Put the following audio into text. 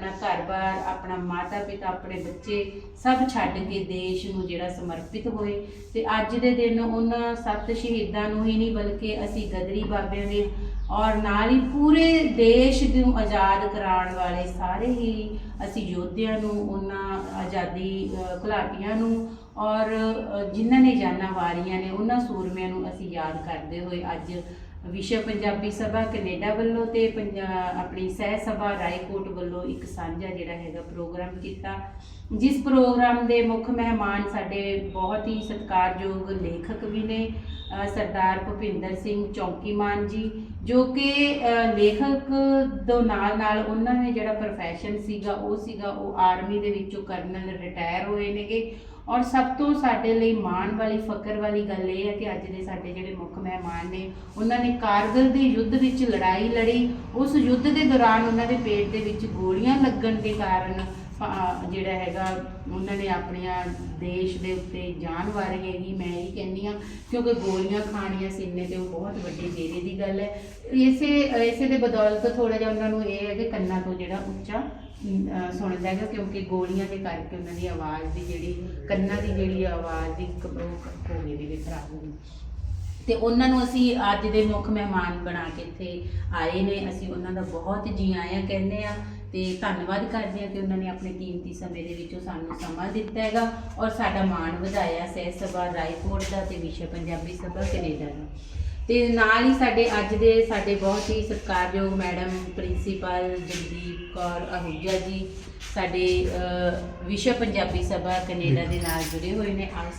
ਆਪਣਾ ਘਰ-ਬਾਰ ਆਪਣਾ ਮਾਤਾ-ਪਿਤਾ ਆਪਣੇ ਬੱਚੇ ਸਭ ਛੱਡ ਕੇ ਦੇਸ਼ ਨੂੰ ਜਿਹੜਾ ਸਮਰਪਿਤ ਹੋਏ। ਤੇ ਅੱਜ ਦੇ ਦਿਨ ਉਹਨਾਂ ਸੱਤ ਸ਼ਹੀਦਾਂ ਨੂੰ ਹੀ ਨਹੀਂ ਬਲਕਿ ਅਸੀਂ ਗਦਰੀ ਬਾਬਿਆਂ ਦੇ ਔਰ ਨਾਲ ਹੀ ਪੂਰੇ ਦੇਸ਼ ਨੂੰ ਆਜ਼ਾਦ ਕਰਾਉਣ ਵਾਲੇ ਸਾਰੇ ਹੀ ਅਸੀਂ ਯੋਧਿਆਂ ਨੂੰ ਉਹਨਾਂ ਆਜ਼ਾਦੀ ਘੁਲਾਟੀਆਂ ਨੂੰ ਔਰ ਅ, ਜਿਨ੍ਹਾਂ ਨੇ ਜਾਨਾਂ ਵਾਰੀਆਂ ਨੇ ਉਹਨਾਂ ਸੂਰਮਿਆਂ ਨੂੰ ਅਸੀਂ ਯਾਦ ਕਰਦੇ ਹੋਏ ਅੱਜ ਵਿਸ਼ਵ ਪੰਜਾਬੀ ਸਭਾ ਕੈਨੇਡਾ ਵੱਲੋਂ ਤੇ ਪੰਜਾ, ਆਪਣੀ ਸਹਿ ਸਭਾ ਰਾਏਕੋਟ ਵੱਲੋਂ ਇੱਕ ਸਾਂਝਾ ਜਿਹੜਾ ਹੈਗਾ ਪ੍ਰੋਗਰਾਮ ਕੀਤਾ, ਜਿਸ ਪ੍ਰੋਗਰਾਮ ਦੇ ਮੁੱਖ ਮਹਿਮਾਨ ਸਾਡੇ ਬਹੁਤ ਹੀ ਸਤਿਕਾਰਯੋਗ ਲੇਖਕ ਵੀ ਨੇ ਸਰਦਾਰ ਭੁਪਿੰਦਰ ਸਿੰਘ ਚੌਂਕੀਮਾਨ ਜੀ, ਜੋ ਕਿ ਲੇਖਕ ਤੋਂ ਨਾਲ ਨਾਲ ਉਹਨਾਂ ਨੇ ਜਿਹੜਾ ਪ੍ਰੋਫੈਸ਼ਨ ਸੀਗਾ, ਉਹ ਸੀਗਾ, ਉਹ ਆਰਮੀ ਦੇ ਵਿੱਚੋਂ ਕਰਨਲ ਰਿਟਾਇਰ ਹੋਏ ਨੇਗੇ। ਔਰ ਸਭ ਤੋਂ ਸਾਡੇ ਲਈ ਮਾਣ ਵਾਲੀ, ਫਕਰ ਵਾਲੀ ਗੱਲ ਇਹ ਹੈ ਕਿ ਅੱਜ ਦੇ ਸਾਡੇ ਜਿਹੜੇ ਮੁੱਖ ਮਹਿਮਾਨ ਨੇ, ਉਹਨਾਂ ਨੇ ਕਾਰਗਿਲ ਦੇ ਯੁੱਧ ਵਿੱਚ ਲੜਾਈ ਲੜੀ। ਉਸ ਯੁੱਧ ਦੇ ਦੌਰਾਨ ਉਹਨਾਂ ਦੇ ਪੇਟ ਦੇ ਵਿੱਚ ਗੋਲੀਆਂ ਲੱਗਣ ਦੇ ਕਾਰਨ ਅ, ਜਿਹੜਾ ਹੈਗਾ ਉਹਨਾਂ ਨੇ ਆਪਣੀਆਂ ਦੇਸ਼ ਦੇ ਉੱਤੇ ਜਾਨ ਵਾਰੀ ਹੈਗੀ ਮੈਂ ਇਹ ਕਹਿੰਦੀ ਆ ਕਿਉਂਕਿ ਗੋਲੀਆਂ ਖਾਣੀਆਂ ਸੀਨੇ ਤੇ ਉਹ ਬਹੁਤ ਵੱਡੇ ਜੇਰੇ ਦੀ ਗੱਲ ਹੈ। ਇਸੇ ਇਸੇ ਦੇ ਬਦੌਲਤ ਥੋੜਾ ਜਿਹਾ ਉਹਨਾਂ ਨੂੰ ਇਹ ਹੈ ਕਿ ਕੰਨਾਂ ਤੋਂ ਜਿਹੜਾ ਉੱਚਾ ਅਮ, ਅਹ, ਸੁਣਦਾ ਹੈਗਾ ਕਿਉਂਕਿ ਗੋਲੀਆਂ ਦੇ ਕਰਕੇ ਉਹਨਾਂ ਦੀ ਆਵਾਜ਼ ਦੀ ਜਿਹੜੀ ਕੰਨਾਂ ਦੀ ਜਿਹੜੀ ਆਵਾਜ਼ ਦੀ ਕ- ਉਹ ਹੋ ਗਈ ਦੀ ਖਰਾਬ ਹੋ ਗਈ ਤੇ ਉਹਨਾਂ ਨੂੰ ਅਸੀਂ ਅੱਜ ਦੇ ਮੁੱਖ ਮਹਿਮਾਨ ਬਣਾ ਕੇ ਇੱਥੇ ਆਏ ਨੇ। ਅਸੀਂ ਉਹਨਾਂ ਦਾ ਬਹੁਤ ਜੀ ਆਇਆਂ ਕਹਿੰਦੇ ਆ ਤੇ ਧੰਨਵਾਦ ਕਰਦੇ ਹਾਂ ਕਿ ਉਹਨਾਂ ਨੇ ਆਪਣੇ ਕੀਮਤੀ ਸਮੇਂ ਦੇ ਵਿੱਚੋਂ ਸਾਨੂੰ ਸਮਾਂ ਦਿੱਤਾ ਹੈਗਾ ਔਰ ਸਾਡਾ ਮਾਣ ਵਧਾਇਆ ਸਹਿ ਸਭਾ ਰਾਏਕੋਟ ਦਾ ਤੇ ਵਿਸ਼ਵ ਪੰਜਾਬੀ ਸਭਾ ਕੈਨੇਡਾ ਦਾ। ਤੇ ਨਾਲ ਹੀ ਸਾਡੇ ਅੱਜ ਦੇ ਸਾਡੇ ਬਹੁਤ ਹੀ ਸਤਿਕਾਰਯੋਗ ਮੈਡਮ ਪ੍ਰਿੰਸੀਪਲ ਜਗਦੀਪ ਕੌਰ ਅਹੂਜਾ ਜੀ ਸਾਡੇ ਅ, ਵਿਸ਼ਵ ਪੰਜਾਬੀ ਸਭਾ ਕੈਨੇਡਾ ਦੇ ਨਾਲ ਜੁੜੇ ਹੋਏ ਨੇ। ਆਓ